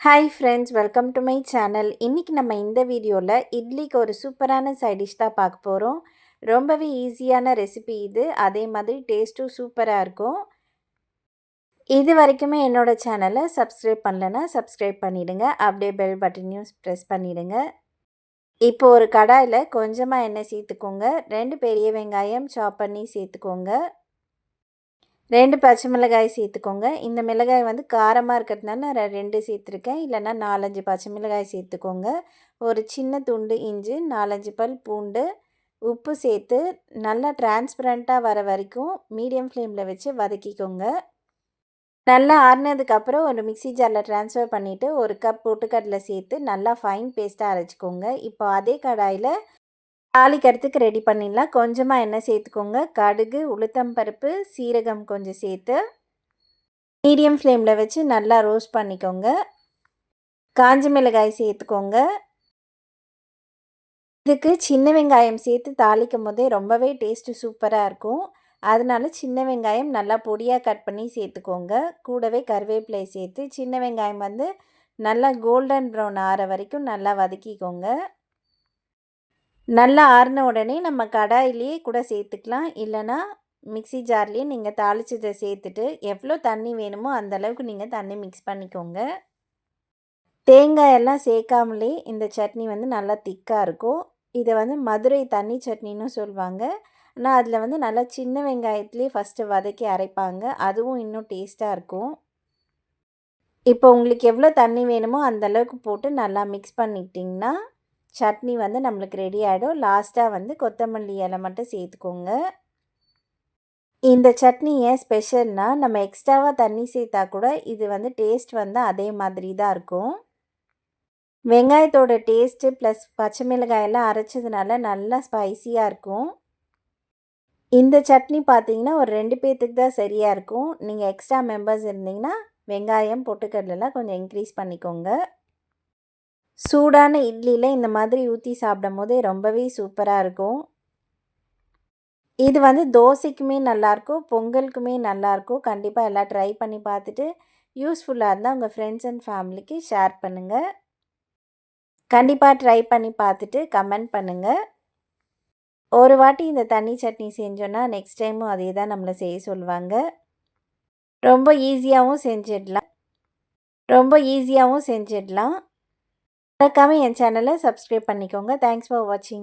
Hi friends welcome to my channel இன்றைக்கி நம்ம இந்த வீடியோவில் இட்லிக்கு ஒரு சூப்பரான சைடிஷ் தான் பார்க்க போகிறோம் ரொம்பவே ஈஸியான ரெசிபி இது. அதே மாதிரி டேஸ்ட்டும் சூப்பராக இருக்கும். இது வரைக்குமே என்னோடய சேனலை சப்ஸ்கிரைப் பண்ணலன்னா சப்ஸ்கிரைப் பண்ணிவிடுங்க அப்படியே பெல் பட்டனையும் ப்ரெஸ் பண்ணிவிடுங்க இப்போ ஒரு கடாயில் கொஞ்சமாக எண்ணெய் சேர்த்துக்கோங்க. ரெண்டு பெரிய வெங்காயம் சாப் பண்ணி சேர்த்துக்கோங்க. ரெண்டு பச்சை மிளகாய் சேர்த்துக்கோங்க. இந்த மிளகாய் வந்து காரமாக இருக்கிறதுனால நான் ரெண்டு சேர்த்துருக்கேன். இல்லைன்னா நாலஞ்சு பச்சை மிளகாய் சேர்த்துக்கோங்க. ஒரு சின்ன துண்டு இஞ்சி நாலஞ்சு பல் பூண்டு உப்பு சேர்த்து நல்லா டிரான்ஸ்பரண்ட்டாக வர வரைக்கும் மீடியம் ஃப்ளேமில் வச்சு வதக்கிக்கோங்க. நல்லா ஆறுனதுக்கப்புறம் ஒரு மிக்சி ஜாரில் ட்ரான்ஸ்ஃபர் பண்ணிவிட்டு ஒரு கப் பொட்டுக்கடலை சேர்த்து நல்லா ஃபைன் பேஸ்ட்டாக அரைச்சிக்கோங்க. இப்போ அதே கடாயில் தாளிக்கிறதுக்கு ரெடி பண்ணிடலாம். கொஞ்சமாக எண்ணெய் சேர்த்துக்கோங்க. கடுகு உளுத்தம்பருப்பு சீரகம் கொஞ்சம் சேர்த்து மீடியம் ஃப்ளேமில் வச்சு நல்லா ரோஸ்ட் பண்ணிக்கோங்க. காஞ்ச மிளகாய் சேர்த்துக்கோங்க. இதுக்கு சின்ன வெங்காயம் சேர்த்து தாளிக்கும் போதே ரொம்பவே டேஸ்ட்டு சூப்பராக இருக்கும். அதனால சின்ன வெங்காயம் நல்லா பொடியாக கட் பண்ணி சேர்த்துக்கோங்க. கூடவே கருவேப்பிலை சேர்த்து சின்ன வெங்காயம் வந்து நல்லா கோல்டன் ப்ரௌன் ஆற வரைக்கும் நல்லா வதக்கிக்கோங்க. நல்லா ஆறின உடனே நம்ம கடாயிலேயே கூட சேர்த்துக்கலாம். இல்லைனா மிக்சி ஜார்லேயே நீங்கள் தாளிச்சதை சேர்த்துட்டு எவ்வளோ தண்ணி வேணுமோ அந்தளவுக்கு நீங்கள் தண்ணி மிக்ஸ் பண்ணிக்கோங்க. தேங்காயெல்லாம் சேர்க்காமலே இந்த சட்னி வந்து நல்லா திக்காக இருக்கும். இதை வந்து மதுரை தண்ணி சட்னின்னு சொல்லுவாங்க ஆனால் அதில் வந்து நல்லா சின்ன வெங்காயத்துலேயே ஃபஸ்ட்டு வதக்கி அரைப்பாங்க. அதுவும் இன்னும் டேஸ்ட்டாக இருக்கும். இப்போ உங்களுக்கு எவ்வளோ தண்ணி வேணுமோ அந்தளவுக்கு போட்டு நல்லா மிக்ஸ் பண்ணிக்கிட்டிங்கன்னா சட்னி வந்து நம்மளுக்கு ரெடி ஆகிடும் லாஸ்ட்டாக வந்து கொத்தமல்லி இலை மட்டும் சேர்த்துக்கோங்க. இந்த சட்னி ஏன் ஸ்பெஷல்னால் நம்ம எக்ஸ்ட்ராவாக தண்ணி சேர்த்தா கூட இது வந்து டேஸ்ட் வந்து அதே மாதிரி தான் இருக்கும். வெங்காயத்தோட டேஸ்ட்டு ப்ளஸ் பச்சை மிளகாயெல்லாம் அரைச்சதுனால நல்லா ஸ்பைஸியாக இருக்கும். இந்த சட்னி பார்த்தீங்கன்னா ஒரு ரெண்டு பேர்த்துக்கு தான் சரியாக இருக்கும். நீங்கள் எக்ஸ்ட்ரா மெம்பர்ஸ் இருந்தீங்கன்னா வெங்காயம் பொட்டுக்கடலாம் கொஞ்சம் இன்க்ரீஸ் பண்ணிக்கோங்க. சூடான இட்லியில் இந்த மாதிரி ஊற்றி சாப்பிடும் போதே ரொம்பவே சூப்பராக இருக்கும். இது வந்து தோசைக்குமே நல்லாயிருக்கும் பொங்கலுக்குமே நல்லாயிருக்கும் கண்டிப்பாக எல்லாம் ட்ரை பண்ணி பார்த்துட்டு யூஸ்ஃபுல்லாக இருந்தால் உங்கள் ஃப்ரெண்ட்ஸ் அண்ட் ஃபேமிலிக்கு ஷேர் பண்ணுங்கள் கண்டிப்பாக ட்ரை பண்ணி பார்த்துட்டு கமெண்ட் பண்ணுங்கள் ஒரு வாட்டி இந்த தண்ணி சட்னி செஞ்சோன்னா நெக்ஸ்ட் டைமும் அதே தான் நம்மளை செய்ய சொல்லுவாங்க. ரொம்ப ஈஸியாகவும் செஞ்சிடலாம். ரொம்ப ஈஸியாகவும் செஞ்சிடலாம். மறக்காமல் என் சேனலை சப்ஸ்கிரைப் பண்ணிக்கோங்க. தேங்க்ஸ் ஃபார் வாட்சிங்